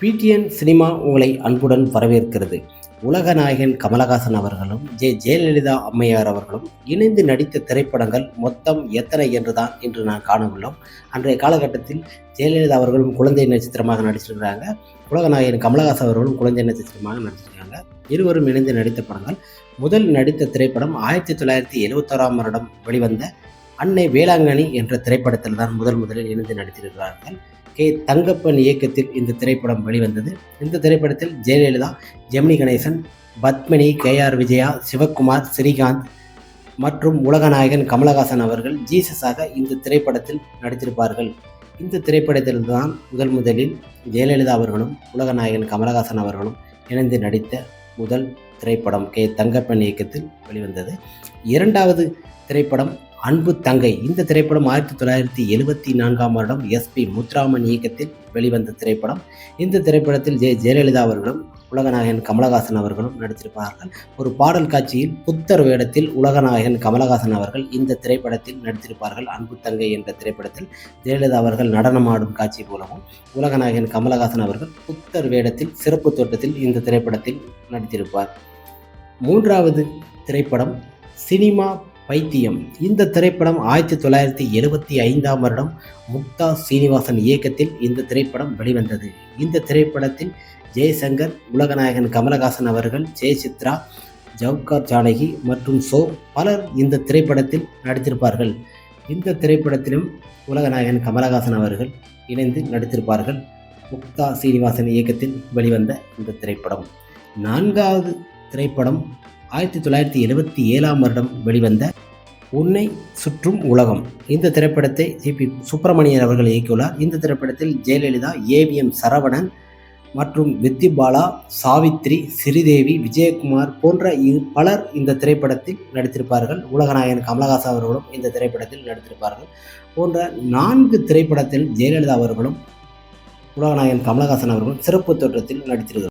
PTN cinema உங்களை அன்புடன் வரவேற்கிறது. உலக நாயகன் கமலஹாசன் அவர்களும் ஜெ. ஜெயலலிதா அம்மையார் அவர்களும் இணைந்து நடித்த திரைப்படங்கள் மொத்தம் எத்தனை என்றுதான் இன்று நான் காணவுள்ளோம். அன்றைய காலகட்டத்தில் ஜெயலலிதா அவர்களும் குழந்தை நட்சத்திரமாக நடிச்சிருக்கிறாங்க. உலக நாயகன் கமலஹாசன் அவர்களும் குழந்தை நட்சத்திரமாக நடிச்சிருக்காங்க இருவரும் இணைந்து நடித்த படங்கள். முதல் நடித்த திரைப்படம் ஆயிரத்தி தொள்ளாயிரத்தி எழுவத்தோராம் வருடம் வெளிவந்த அன்னை வேளாங்கண்ணி என்ற திரைப்படத்தில் தான் முதல் முதலில் இணைந்து நடித்திருக்கிறார்கள். கே. தங்கப்பன் இயக்கத்தில் இந்த திரைப்படம் வெளிவந்தது. இந்த திரைப்படத்தில் ஜெயலலிதா ஜெமினி கணேசன் பத்மினி கே. ஆர். விஜயா சிவகுமார் ஸ்ரீகாந்த் மற்றும் உலகநாயகன் கமலஹாசன் அவர்கள் ஜீசஸாக இந்த திரைப்படத்தில் நடித்திருப்பார்கள். இந்த திரைப்படத்தில் தான் முதல் முதலில் ஜெயலலிதா அவர்களும் உலகநாயகன் கமலஹாசன் அவர்களும் இணைந்து நடித்த முதல் திரைப்படம் கே. தங்கப்பன் இயக்கத்தில் வெளிவந்தது. இரண்டாவது திரைப்படம் அன்பு தங்கை. இந்த திரைப்படம் ஆயிரத்தி தொள்ளாயிரத்தி எழுபத்தி நான்காம் வருடம் எஸ் பி முத்துராமன் இயக்கத்தில் வெளிவந்த திரைப்படம். இந்த திரைப்படத்தில் ஜெ. ஜெயலலிதா அவர்களும் உலகநாயகன் கமலஹாசன் அவர்களும் நடித்திருப்பார்கள். ஒரு பாடல் காட்சியில் புத்தர் வேடத்தில் உலகநாயகன் கமலஹாசன் அவர்கள் இந்த திரைப்படத்தில் நடித்திருப்பார்கள். அன்பு தங்கை என்ற திரைப்படத்தில் ஜெயலலிதா அவர்கள் நடனமாடும் காட்சி போலவும் உலகநாயகன் கமலஹாசன் அவர்கள் புத்தர் வேடத்தில் சிறப்பு தோட்டத்தில் இந்த திரைப்படத்தில் நடித்திருப்பார். மூன்றாவது திரைப்படம் சினிமா பைத்தியம். இந்த திரைப்படம் ஆயிரத்தி தொள்ளாயிரத்தி எழுபத்தி ஐந்தாம் வருடம் முக்தா சீனிவாசன் இயக்கத்தில் இந்த திரைப்படம் வெளிவந்தது. இந்த திரைப்படத்தில் ஜெய்சங்கர் உலகநாயகன் கமலஹாசன் அவர்கள் ஜெயசித்ரா ஜவுகார் ஜானகி மற்றும் சோ பலர் இந்த திரைப்படத்தில் நடித்திருப்பார்கள். இந்த திரைப்படத்திலும் உலகநாயகன் கமலஹாசன் அவர்கள் இணைந்து நடித்திருப்பார்கள். முக்தா சீனிவாசன் இயக்கத்தில் வெளிவந்த இந்த திரைப்படம். நான்காவது திரைப்படம் ஆயிரத்தி தொள்ளாயிரத்தி எழுபத்தி ஏழாம் வருடம் வெளிவந்த உன்னை சுற்றும் உலகம். இந்த திரைப்படத்தை ஜிபி சுப்பிரமணியன் அவர்கள் இயக்கியுள்ளார். இந்த திரைப்படத்தில் ஜெயலலிதா ஏவிஎம் சரவணன் மற்றும் வித்திபாலா சாவித்ரி ஸ்ரீதேவி விஜயகுமார் போன்ற இரு பலர் இந்த திரைப்படத்தில் நடித்திருப்பார்கள். உலகநாயகன் கமலஹாசன் அவர்களும் இந்த திரைப்படத்தில் நடித்திருப்பார்கள். போன்ற நான்கு திரைப்படத்தில் ஜெயலலிதா அவர்களும் உலகநாயகன் கமலஹாசன் அவர்களும் சிறப்பு தோற்றத்தில் நடித்திருக்கிறார்